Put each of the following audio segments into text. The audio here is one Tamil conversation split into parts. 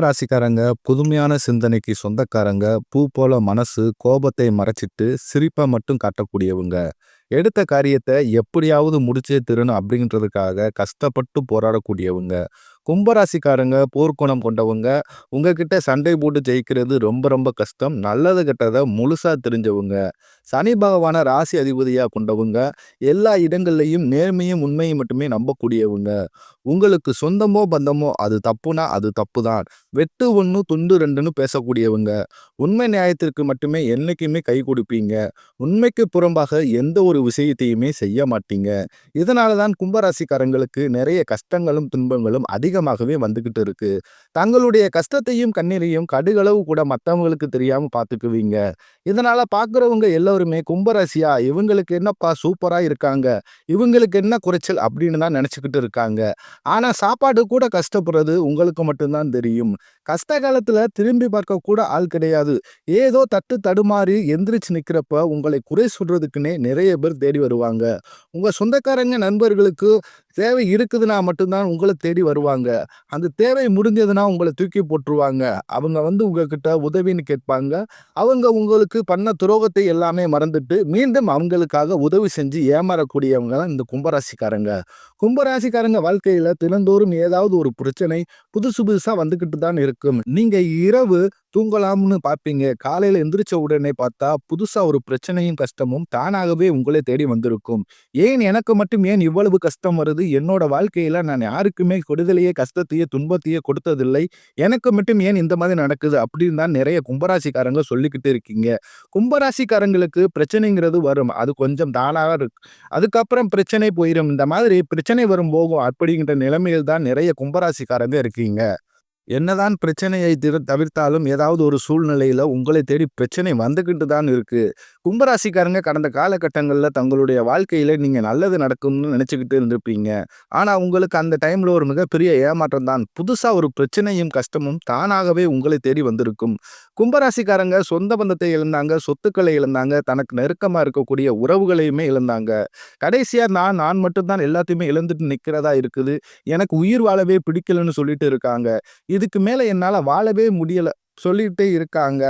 ராசிக்காரங்க புதுமையான சிந்தனைக்கு சொந்தக்காரங்க பூ போல மனசு கோபத்தை மறைச்சிட்டு சிரிப்பை மட்டும் காட்டக்கூடியவங்க. எடுத்த காரியத்தை எப்படியாவது முடிச்சே திருணும் அப்படின்றதுக்காக கஷ்டப்பட்டு போராடக்கூடியவங்க. கும்பராசிக்காரங்க போர்க்குணம் கொண்டவங்க உங்ககிட்ட சண்டை போட்டு ஜெயிக்கிறது ரொம்ப ரொம்ப கஷ்டம். நல்லது கெட்டதை முழுசாக தெரிஞ்சவங்க சனி பகவான ராசி அதிபதியாக கொண்டவங்க எல்லா இடங்கள்லையும் நேர்மையும் உண்மையும் மட்டுமே நம்பக்கூடியவங்க. உங்களுக்கு சொந்தமோ பந்தமோ அது தப்புனா அது தப்பு தான் வெட்டு ஒன்று துண்டு ரெண்டுன்னு பேசக்கூடியவங்க உண்மை நியாயத்திற்கு மட்டுமே என்றைக்குமே கை கொடுப்பீங்க. உண்மைக்கு புறம்பாக எந்த ஒரு விஷயத்தையுமே செய்ய மாட்டீங்க. இதனால தான் கும்பராசிக்காரங்களுக்கு நிறைய கஷ்டங்களும் துன்பங்களும் அதிகமாகவே வந்துகிட்டு இருக்கு. தங்களுடைய கஷ்டத்தையும் கண்ணீரையும் கடுகளவு கூட மற்றவங்களுக்கு தெரியாம பார்த்துக்குவீங்க. இதனால பார்க்குறவங்க எல்லோருமே கும்பராசியா இவங்களுக்கு என்னப்பா சூப்பரா இருக்காங்க இவங்களுக்கு என்ன குறைச்சல் அப்படின்னு தான் நினச்சிக்கிட்டு இருக்காங்க. ஆனா சாப்பாடு கூட கஷ்டப்படுறது உங்களுக்கு மட்டும்தான் தெரியும். கஷ்ட காலத்துல திரும்பி பார்க்க கூட ஆள் கிடையாது. ஏதோ தட்டு தடுமாறி எந்திரிச்சு நிக்கிறப்ப உங்களை குறை சொல்றதுக்குன்னே நிறைய பேர் தேடி வருவாங்க. உங்க சொந்தக்காரங்க நண்பர்களுக்கு தேவை இருக்குதுன்னா மட்டும்தான் உங்களை தேடி வருவாங்க. அந்த தேவை முடிஞ்சதுன்னா உங்களை தூக்கி போட்டுருவாங்க. அவங்க வந்து உங்ககிட்ட உதவின்னு கேட்பாங்க. அவங்க உங்களுக்கு பண்ண துரோகத்தை எல்லாமே மறந்துட்டு மீண்டும் அவங்களுக்காக உதவி செஞ்சு ஏமாறக்கூடியவங்க தான் இந்த கும்பராசிக்காரங்க. கும்பராசிக்காரங்க வாழ்க்கையில தினந்தோறும் ஏதாவது ஒரு பிரச்சனை புதுசு புதுசா வந்துகிட்டு தான் இருக்கும். நீங்க இரவு தூங்கலாம்னு பார்ப்பீங்க காலையில எந்திரிச்ச உடனே பார்த்தா புதுசா ஒரு பிரச்சனையும் கஷ்டமும் தானாகவே உங்களை தேடி வந்திருக்கும். ஏன் எனக்கு மட்டும் ஏன் இவ்வளவு கஷ்டம் வருது? என்னோட வாழ்க்கையில நான் யாருக்குமே கொடுதலையே கஷ்டத்தையே துன்பத்தையே கொடுத்ததில்லை. எனக்கு மட்டும் ஏன் இந்த மாதிரி நடக்குது? அப்படின்னு தான் நிறைய கும்பராசிக்காரங்க சொல்லிக்கிட்டு இருக்கீங்க. கும்பராசிக்காரங்களுக்கு பிரச்சனைங்கிறது வரும். அது கொஞ்சம் தானாக இருக்கு. அதுக்கப்புறம் பிரச்சனை போயிடும் இந்த மாதிரி பிரச்சனை பிரச்சனை வரும் போகும். அப்படிங்கிற நிலைமையில் தான் நிறைய கும்பராசிக்காரங்க இருக்கீங்க. என்னதான் பிரச்சனையை தவிர்த்தாலும் ஏதாவது ஒரு சூழ்நிலையில உங்களை தேடி பிரச்சனை வந்துகிட்டு தான் இருக்கு. கும்பராசிக்காரங்க கடந்த காலகட்டங்களில் தங்களுடைய வாழ்க்கையில் நீங்கள் நல்லது நடக்கும்னு நினச்சிக்கிட்டு இருந்திருப்பீங்க. ஆனால் உங்களுக்கு அந்த டைமில் ஒரு மிகப்பெரிய ஏமாற்றம் தான். புதுசாக ஒரு பிரச்சனையும் கஷ்டமும் தானாகவே உங்களை தேடி வந்திருக்கும். கும்பராசிக்காரங்க சொந்த பந்தத்தை இழந்தாங்க சொத்துக்களை இழந்தாங்க தனக்கு நெருக்கமாக இருக்கக்கூடிய உறவுகளையுமே இழந்தாங்க. கடைசியாக நான் நான் மட்டும்தான் எல்லாத்தையுமே இழந்துட்டு நிற்கிறதா இருக்குது. எனக்கு உயிர் வாழவே பிடிக்கலன்னு சொல்லிட்டு இருக்காங்க. இதுக்கு மேலே என்னால் வாழவே முடியல. சொல்லிகிட்டே இருக்காங்க.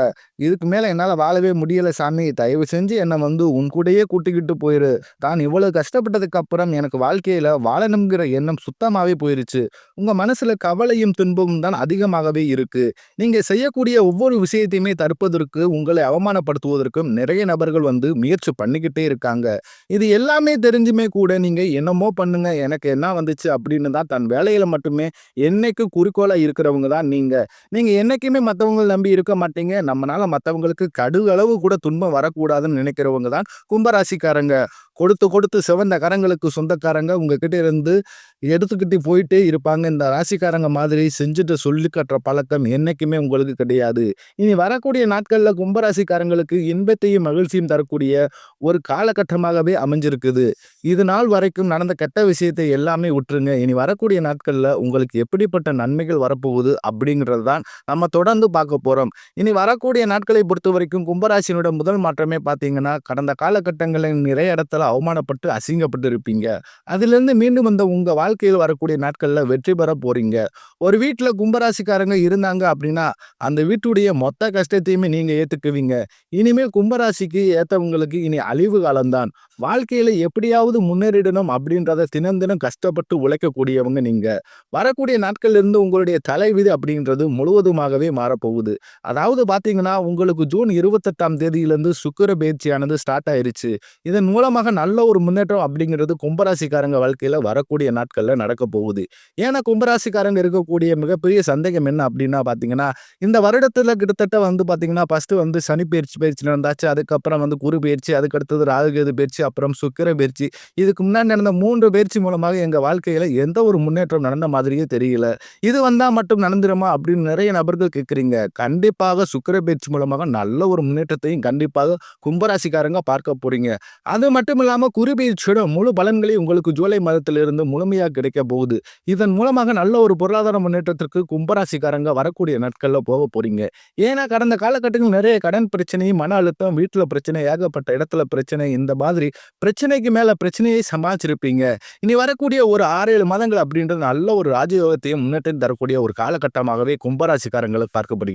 இதுக்கு மேல என்னால வாழவே முடியல சாமி. தயவு செஞ்சு என்னை வந்து உன் கூடயே கூட்டிக்கிட்டு போயிரு. தான் இவ்வளவு கஷ்டப்பட்டதுக்கு அப்புறம் எனக்கு வாழ்க்கையில வாழணுங்கிற எண்ணம் சுத்தமாவே போயிருச்சு. உங்க மனசுல கவலையும், துன்பமும் தான் அதிகமாகவே இருக்கு. நீங்க செய்யக்கூடிய ஒவ்வொரு விஷயத்தையுமே தடுப்பதற்கு, உங்களை அவமானப்படுத்துவதற்கும் நிறைய நபர்கள் வந்து முயற்சி பண்ணிக்கிட்டே இருக்காங்க. இது எல்லாமே தெரிஞ்சுமே கூட நீங்க என்னமோ பண்ணுங்க, எனக்கு என்ன வந்துச்சு அப்படின்னு தான் தன் வேலையில மட்டுமே என்னைக்கும் குறிக்கோளா இருக்கிறவங்க தான் நீங்க. நீங்க என்னைக்குமே மற்றவங்க மத்தவங்கள நம்பி இருக்க மாட்டீங்க. நம்மனால மற்றவங்களுக்கு கடுகளவு கூட துன்பம் வரக்கூடாதுன்னு நினைக்கிறவங்க தான் கும்பராசிக்காரங்க. கொடுத்து கொடுத்து சிவந்த கரங்களுக்கு சொந்தக்காரங்க உங்ககிட்ட இருந்து எடுத்துக்கிட்டு போயிட்டே இருப்பாங்க. இந்த ராசிக்காரங்க மாதிரி செஞ்சுட்டு சொல்லி கட்டுற பழக்கம் என்னைக்குமே உங்களுக்கு கிடையாது. இனி வரக்கூடிய நாட்களில் கும்பராசிக்காரங்களுக்கு இன்பத்தையும், மகிழ்ச்சியும் தரக்கூடிய ஒரு காலகட்டமாகவே அமைஞ்சிருக்குது. இது நாள் வரைக்கும் நடந்த கெட்ட விஷயத்தை எல்லாமே விட்டுருங்க. இனி வரக்கூடிய நாட்களில் உங்களுக்கு எப்படிப்பட்ட நன்மைகள் வரப்போகுது அப்படிங்கிறது தான் நம்ம தொடர்ந்து பார்க்க பார்க்க போகிறோம் இனி வரக்கூடிய நாட்களை பொறுத்த வரைக்கும் கும்பராசியினோட முதல் மாற்றமே பார்த்தீங்கன்னா, கடந்த காலகட்டங்களில் நிறைய இடத்துல அவமானப்பட்டு, அசிங்கப்பட்டு இருப்பீங்க. அதுலேருந்து மீண்டும் வந்த உங்கள் வாழ்க்கையில் வரக்கூடிய நாட்களில் வெற்றி பெற போகிறீங்க ஒரு வீட்டில் கும்பராசிக்காரங்க இருந்தாங்க அப்படின்னா, அந்த வீட்டுடைய மொத்த கஷ்டத்தையுமே நீங்கள் ஏற்றுக்குவீங்க இனிமேல் கும்பராசிக்கு ஏற்றவங்களுக்கு இனி அழிவு காலம்தான். வாழ்க்கையில் எப்படியாவது முன்னேறிடணும் அப்படின்றத தினம் தினம் கஷ்டப்பட்டு உழைக்கக்கூடியவங்க நீங்கள் வரக்கூடிய நாட்கள்லேருந்து உங்களுடைய தலைவிதி அப்படின்றது முழுவதுமாகவே மாறப்போகுது. அதாவது பார்த்தீங்கன்னா, உங்களுக்கு ஜூன் 28ஆம் தேதியிலிருந்து சுக்கிர பயிற்சியானது ஸ்டார்ட் ஆயிருச்சு. இதன் மூலமாக நல்ல ஒரு முன்னேற்றம் அப்படிங்கிறது கும்பராசிக்காரங்க வாழ்க்கையில் வரக்கூடிய நாட்களில் நடக்க போகுது. ஏன்னா கும்பராசிக்காரங்க இருக்கக்கூடிய மிகப்பெரிய சந்தேகம் என்ன அப்படின்னா பார்த்தீங்கன்னா, இந்த வருடத்தில் கிட்டத்தட்ட வந்து பார்த்தீங்கன்னா, ஃபர்ஸ்ட்டு வந்து சனி பயிற்சி பயிற்சி நடந்தாச்சு. அதுக்கப்புறம் வந்து குரு பயிற்சி அதுக்கு அடுத்தது ராகு அப்புறம் சுக்கிர பயிற்சி இதுக்கு முன்னாடி நடந்த மூன்று பயிற்சி மூலமாக எங்கள் வாழ்க்கையில் எந்த ஒரு முன்னேற்றம் நடந்த மாதிரியே தெரியல. இது வந்தால் மட்டும் நடந்துருமா அப்படின்னு நிறைய நபர்கள் கேட்குறீங்க கண்டிப்பாக சுக்கர பயிற்சி மூலமாக நல்ல ஒரு முன்னேற்றத்தையும் கண்டிப்பாக கும்பராசிக்காரங்க பார்க்க போறீங்க. அது மட்டும் இல்லாமல் குரு பயிற்சியோட முழு பலன்களையும் உங்களுக்கு ஜூலை மாதத்திலிருந்து முழுமையாக கிடைக்கப் போகுது. இதன் மூலமாக நல்ல ஒரு பொருளாதார முன்னேற்றத்திற்கு கும்பராசிக்காரங்க வரக்கூடிய நாட்களில் போக போறீங்க. ஏன்னா கடந்த காலகட்டங்கள் நிறைய கடன் பிரச்சனையும் மன அழுத்தம், வீட்டில் பிரச்சனை, ஏகப்பட்ட இடத்துல பிரச்சனை இந்த மாதிரி பிரச்சனைக்கு மேலே பிரச்சனையை சமாளிச்சிருப்பீங்க. இனி வரக்கூடிய ஒரு 6, 7 மாதங்கள் அப்படின்றது நல்ல ஒரு ராஜயோகத்தையும் முன்னேற்றம் தரக்கூடிய ஒரு காலகட்டமாகவே கும்பராசிக்காரங்களுக்கு பார்க்கப்படுகிறது.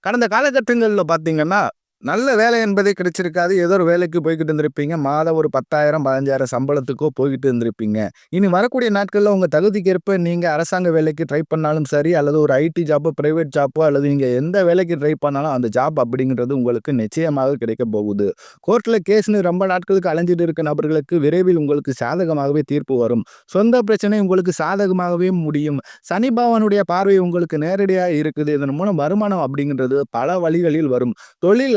கடந்த காலகட்டங்களில் பார்த்தீங்கன்னா, நல்ல வேலை என்பதே கிடைச்சிருக்காது. ஏதோ ஒரு வேலைக்கு போய்கிட்டு இருந்திருப்பீங்க. மாதம் ஒரு 10,000, 15,000 சம்பளத்துக்கோ போய்கிட்டு இருந்திருப்பீங்க. இனி வரக்கூடிய நாட்களில் உங்கள் தகுதிக்கேற்ப நீங்கள் அரசாங்க வேலைக்கு ட்ரை பண்ணாலும் சரி, அல்லது ஒரு ஐடி ஜாப்போ, ப்ரைவேட் ஜாப்போ அல்லது நீங்கள் எந்த வேலைக்கு ட்ரை பண்ணாலும் அந்த ஜாப் அப்படிங்கிறது உங்களுக்கு நிச்சயமாக கிடைக்கப் போகுது. கோர்ட்டில் கேஸ்னு ரொம்ப நாட்களுக்கு அலைஞ்சிட்டு இருக்க நபர்களுக்கு விரைவில் உங்களுக்கு சாதகமாகவே தீர்ப்பு வரும். சொந்த பிரச்சனை உங்களுக்கு சாதகமாகவே முடியும். சனிபவனுடைய பார்வை உங்களுக்கு நேரடியாக இருக்குது. இதன் மூலம் வருமானம் அப்படிங்கிறது பல வழிகளில் வரும். தொழில்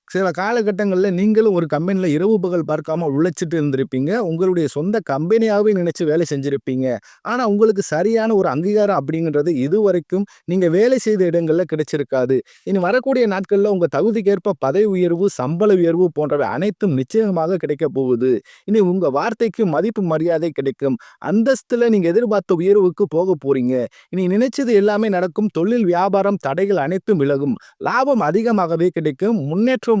சில காலகட்டங்களில் நீங்களும் ஒரு கம்பெனியில் இரவு பகல் பார்க்காம உழைச்சிட்டு இருந்திருப்பீங்க. உங்களுடைய சொந்த கம்பெனியாகவே நினைச்சு வேலை செஞ்சுருப்பீங்க ஆனால் உங்களுக்கு சரியான ஒரு அங்கீகாரம் அப்படிங்கிறது இதுவரைக்கும் நீங்கள் வேலை செய்த இடங்களில் கிடைச்சிருக்காது. இனி வரக்கூடிய நாட்களில் உங்கள் தகுதிக்கேற்ப பதவி உயர்வு, சம்பள உயர்வு போன்றவை அனைத்தும் நிச்சயமாக கிடைக்கப் போகுது. இனி உங்கள் வார்த்தைக்கு மதிப்பு, மரியாதை கிடைக்கும். அந்தஸ்தில் நீங்கள் எதிர்பார்த்த உயர்வுக்கு போக போறீங்க. இனி நினைச்சது எல்லாமே நடக்கும். தொழில், வியாபாரம் தடைகள் அனைத்தும் விலகும். லாபம் அதிகமாகவே கிடைக்கும். முன்னேற்றம்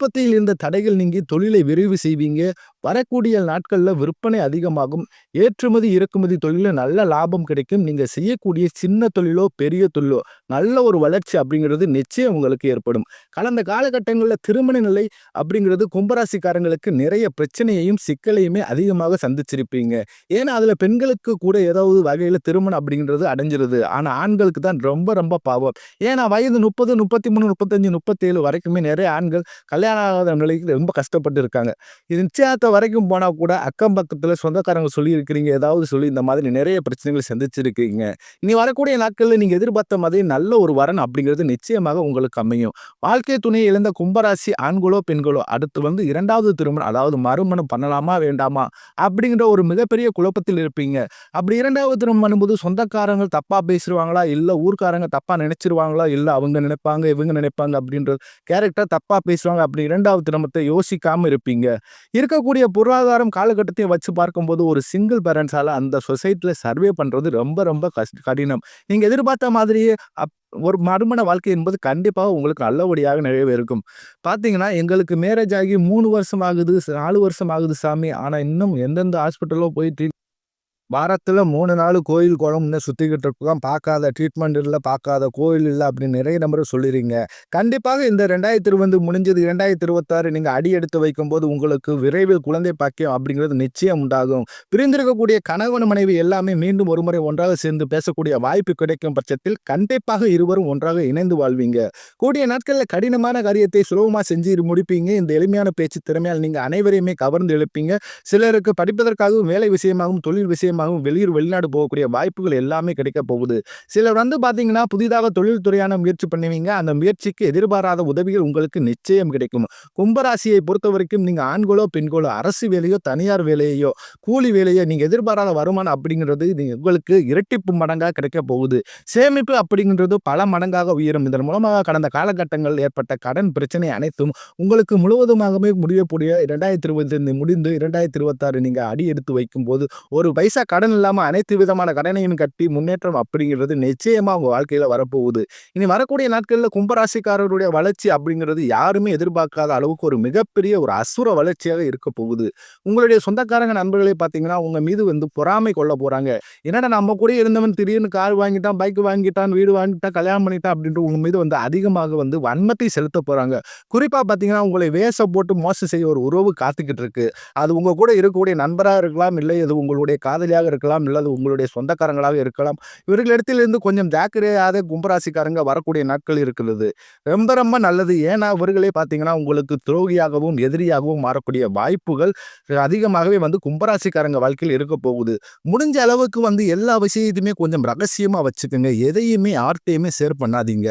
உற்பத்தியில் இருந்த தடைகள் நீங்கி தொழிலை விரைவு செய்வீங்க. வரக்கூடிய நாட்களில் விற்பனை அதிகமாகும். ஏற்றுமதி, இறக்குமதி தொழிலில் நல்ல லாபம் கிடைக்கும். நீங்கள் செய்யக்கூடிய சின்ன தொழிலோ, பெரிய தொழிலோ நல்ல ஒரு வளர்ச்சி அப்படிங்கிறது நிச்சயம் உங்களுக்கு ஏற்படும். கடந்த காலகட்டங்களில் திருமண நிலை அப்படிங்கிறது கும்பராசிக்காரங்களுக்கு நிறைய பிரச்சனையையும், சிக்கலையுமே அதிகமாக சந்திச்சிருப்பீங்க. ஏன்னா அதில் பெண்களுக்கு கூட ஏதாவது வகையில் திருமணம் அப்படிங்கிறது அடைஞ்சிருது. ஆனால் ஆண்களுக்கு தான் ரொம்ப ரொம்ப பாவம். ஏன்னா வயது 30, 33, 35, 37 வரைக்குமே நிறைய ஆண்கள் கல்யாணம் ஆகாத நிலைக்கு ரொம்ப கஷ்டப்பட்டு இருக்காங்க. இது நிச்சயத்தை வரைக்கும் போனால் கூட அக்கம் பக்கத்தில் சொந்தக்காரங்க சொல்லியிருக்கிறீங்க. ஏதாவது சொல்லி இந்த மாதிரி நிறைய பிரச்சனைகள் சந்திச்சிருக்கீங்க. இனி வரக்கூடிய நாட்களில் நீங்கள் எதிர்பார்த்த மாதிரி நல்ல ஒரு வரன் அப்படிங்கிறது நிச்சயமாக உங்களுக்கு அமையும். வாழ்க்கை துணையை இழந்த கும்பராசி ஆண்களோ, பெண்களோ அடுத்து வந்து இரண்டாவது திருமணம் அதாவது மறுமணம் பண்ணலாமா? வேண்டாமா? அப்படிங்கிற ஒரு மிகப்பெரிய குழப்பத்தில் இருப்பீங்க. அப்படி இரண்டாவது திருமணம் பண்ணும்போது சொந்தக்காரங்க தப்பாக பேசிடுவாங்களா இல்லை ஊர்க்காரங்க தப்பாக நினைச்சிருவாங்களா? இல்லை அவங்க நினைப்பாங்க, இவங்க நினைப்பாங்க அப்படின்ற கேரக்டர் தப்பாக பேசுவாங்க. அப்படி 2வது திருமணத்தை யோசிக்காமல் இருப்பீங்க. இருக்கக்கூடிய பொருளாதாரம் காலகட்டத்தையும் வச்சு பார்க்கும்போது ஒரு சிங்கிள் பேரண்ட்ஸால் அந்த சொசைட்டியில் சர்வே பண்ணுறது ரொம்ப ரொம்ப கஷ்ட கடினம். நீங்கள் எதிர்பார்த்த மாதிரியே அப் ஒரு மறுமண வாழ்க்கை என்பது கண்டிப்பாக உங்களுக்கு நல்லபடியாக நிறைவேறும். பார்த்தீங்கன்னா, எங்களுக்கு மேரேஜ் ஆகி மூணு வருஷம் ஆகுது, நாலு வருஷம் ஆகுது சாமி. ஆனால் இன்னும் எந்தெந்த ஹாஸ்பிட்டலோ போய் ட்ரீட் வாரத்தில் மூணு நாள் கோயில், குளம்னு சுற்றிக்கிட்டு இருக்கோம். பார்க்காத ட்ரீட்மெண்ட் இல்லை பார்க்காத கோயில் இல்லை அப்படின்னு நிறைய நம்பரை சொல்லிடுறீங்க கண்டிப்பாக இந்த 2020 முடிஞ்சது ரெண்டாயிரத்து இருபத்தாறு நீங்கள் அடி எடுத்து வைக்கும்போது உங்களுக்கு விரைவில் குழந்தை பாக்கியம் அப்படிங்கிறது நிச்சயம் உண்டாகும். பிரிந்திருக்கக்கூடிய கணவன், மனைவி எல்லாமே மீண்டும் ஒருமுறை ஒன்றாக சேர்ந்து பேசக்கூடிய வாய்ப்பு கிடைக்கும் பட்சத்தில் கண்டிப்பாக இருவரும் ஒன்றாக இணைந்து வாழ்வீங்க. கூடிய நாட்களில் கடினமான காரியத்தை சுலபமாக செஞ்சு முடிப்பீங்க. இந்த எளிமையான பேச்சு திறமையால் நீங்கள் அனைவரையுமே கவர்ந்து எழுப்பீங்க சிலருக்கு படிப்பதற்காகவும், வேலை விஷயமாகவும், தொழில் விஷயமாகவும் வெளியூர், வெளிநாடு போகக்கூடிய வாய்ப்புகள் எல்லாமே கிடைக்க போகுது. சிலர் வந்து பார்த்தீங்கன்னா, புதிதாக தொழில்துறையான முயற்சி பண்ணுவீங்க. அந்த முயற்சிக்கு எதிர்பாராத உதவிகள் உங்களுக்கு நிச்சயம் கிடைக்கும். கும்பராசியை பொறுத்த வரைக்கும் நீங்கள் ஆண்களோ, பெண்களோ அரசு வேலையோ, தனியார் வேலையோ, கூலி வேலையோ நீங்கள் எதிர்பாராத வருமானம் அப்படிங்கிறது உங்களுக்கு இரட்டிப்பு மடங்காக கிடைக்க போகுது. சேமிப்பு அப்படிங்கிறது பல மடங்காக உயரும். இதன் மூலமாக கடந்த காலகட்டங்கள் ஏற்பட்ட கடன் பிரச்சனை அனைத்தும் உங்களுக்கு முழுவதுமாகவே முடியக்கூடிய 2025 முடிந்து ரெண்டாயிரத்து இருபத்தாறு நீங்கள் அடி எடுத்து வைக்கும்போது ஒரு பைசா கடன் இல்லாமல் அனைத்து விதமான கடனையும் கட்டி முன்னேற்றம் அப்படிங்கிறது நிச்சயமாக உங்கள் வாழ்க்கையில் வரப்போகுது. இனி வரக்கூடிய நாட்களில் கும்பராசிக்காரருடைய வளர்ச்சி அப்படிங்கிறது யாருமே எதிர்பார்க்காத அளவுக்கு ஒரு மிகப்பெரிய ஒரு அசுர வளர்ச்சியாக இருக்க போகுது. உங்களுடைய சொந்தக்காரங்க, நண்பர்களே பார்த்தீங்கன்னா, உங்கள் மீது வந்து பொறாமை கொள்ள போகிறாங்க என்னடா நம்ம கூட இருந்தவன் திடீர்னு கார் வாங்கிட்டான், பைக் வாங்கிட்டான், வீடு வாங்கிட்டான், கல்யாணம் பண்ணிட்டான் அப்படின்ட்டு உங்கள் மீது வந்து அதிகமாக வந்து வன்மத்தை செலுத்தப் போகிறாங்க குறிப்பாக பார்த்தீங்கன்னா, உங்களை வேஷம் போட்டு மோசம் செய்ய ஒரு உறவு காத்துக்கிட்டு இருக்கு. அது உங்கள் கூட இருக்கக்கூடிய நண்பராக இருக்கலாம், இல்லை அது உங்களுடைய காதலியாக இருக்கலாம், அல்லது உங்களுடைய சொந்தக்காரங்களாக இருக்கலாம். இவர்களிடத்திலிருந்து கொஞ்சம் ஜாக்கிரதையாக கும்பராசிக்காரங்க வரக்கூடிய நாட்கள் இருக்கிறது. ரொம்ப ரொம்ப நல்லது. ஏன்னா, இவர்களே பார்த்தீங்கன்னா, உங்களுக்கு துரோகியாகவும், எதிரியாகவும் மாறக்கூடிய வாய்ப்புகள் அதிகமாகவே வந்து கும்பராசிக்காரங்க வாழ்க்கையில் இருக்க போகுது. முடிஞ்ச அளவுக்கு வந்து எல்லா விஷயத்தையுமே கொஞ்சம் ரகசியமாக வச்சுக்கோங்க எதையுமே யார்ட்டயுமே ஷேர் பண்ணாதீங்க.